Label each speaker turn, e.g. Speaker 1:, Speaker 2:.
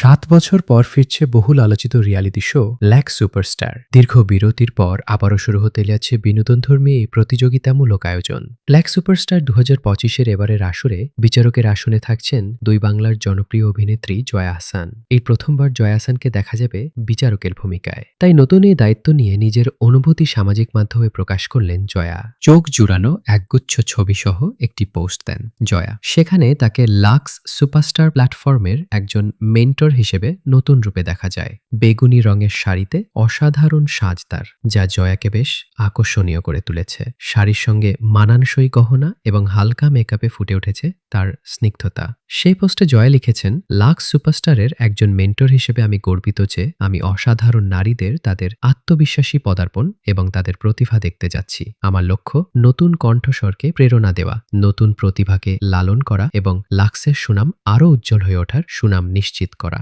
Speaker 1: সাত বছর পর ফিরছে বহুল আলোচিত রিয়ালিটি শো ল্যাক সুপারস্টার। দীর্ঘ বিরতির পর আবারও শুরু হতে যাচ্ছে বিনোদনধর্মী এই প্রতিযোগিতামূলক আয়োজন। ল্যাক সুপারস্টার দু হাজার পঁচিশের এবারের আসরে বিচারকের আসনে থাকছেন দুই বাংলার জনপ্রিয় অভিনেত্রী জয়া আহসান এই প্রথমবার জয়া আহসানকে দেখা যাবে বিচারকের ভূমিকায়। তাই নতুন এই দায়িত্ব নিয়ে নিজের অনুভূতি সামাজিক মাধ্যমে প্রকাশ করলেন জয়া। চোখ জুড়ানো একগুচ্ছ ছবিসহ একটি পোস্ট দেন জয়া। সেখানে তাকে লাক্স সুপারস্টার প্ল্যাটফর্মের একজন মেন্টর হিসেবে নতুন রূপে দেখা যায়। বেগুনি রঙের শাড়িতে অসাধারণ সাজ তার, যা জয়াকে বেশ আকর্ষণীয় করে তুলেছে। শাড়ির সঙ্গে মানানসই গহনা এবং হালকা মেকআপে ফুটে উঠেছে তার স্নিগ্ধতা। সেই পোস্টে জয়া লিখেছেন লাক্স সুপারস্টারের একজন মেন্টর হিসেবে আমি গর্বিত যে আমি অসাধারণ নারীদের তাদের আত্মবিশ্বাসী পদার্পণ এবং তাদের প্রতিভা দেখতে যাচ্ছি। আমার লক্ষ্য, নতুন কণ্ঠস্বরকে প্রেরণা দেওয়া, নতুন প্রতিভাকে লালন করা এবং লাক্সের সুনাম আরও উজ্জ্বল হয়ে ওঠার সুনাম নিশ্চিত করা।